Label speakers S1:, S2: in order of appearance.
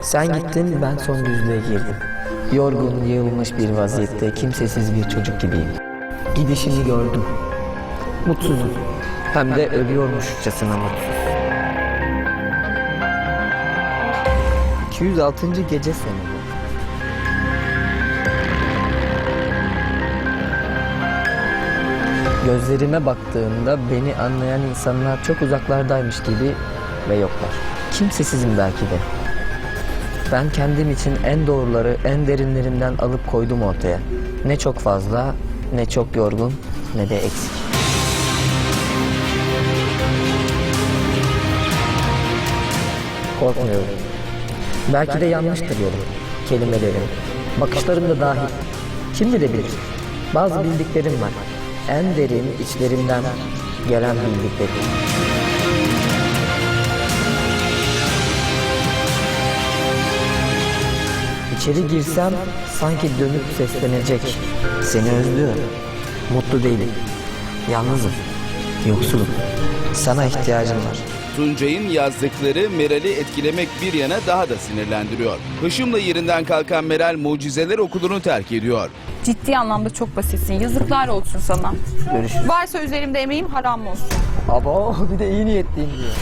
S1: Sen gittin ben son düzlüğe girdim. Yorgun, yığılmış bir vaziyette kimsesiz bir çocuk gibiyim. Gidişini gördüm. Mutsuzum. Hem de ölüyormuşçasına mutsuz. 206. gece sonu. Gözlerime baktığında beni anlayan insanlar çok uzaklardaymış gibi ve yoklar. Kimsesizim belki de. Ben kendim için en doğruları en derinlerimden alıp koydum ortaya. Ne çok fazla, ne çok yorgun, ne de eksik. Korkmuyorum. Belki de yanlıştır yolum, kelimelerim, bakışlarım da dahil. Kim bilebilir? Bazı bildiklerim var. En derin içlerimden gelen bildiklerim. İçeri girsem sanki dönüp seslenecek. Seni özlüyorum. Mutlu değilim. Yalnızım. Yoksulum. Sana ihtiyacım var.
S2: Tuncay'ın yazdıkları Meral'i etkilemek bir yana daha da sinirlendiriyor. Hışımla yerinden kalkan Meral Mucizeler Okulu'nu terk ediyor.
S3: Ciddi anlamda çok basitsin. Yazıklar olsun sana.
S1: Görüşürüz.
S3: Varsa üzerimde emeğim haram olsun.
S1: Abo bir de iyi niyetliyim diyor.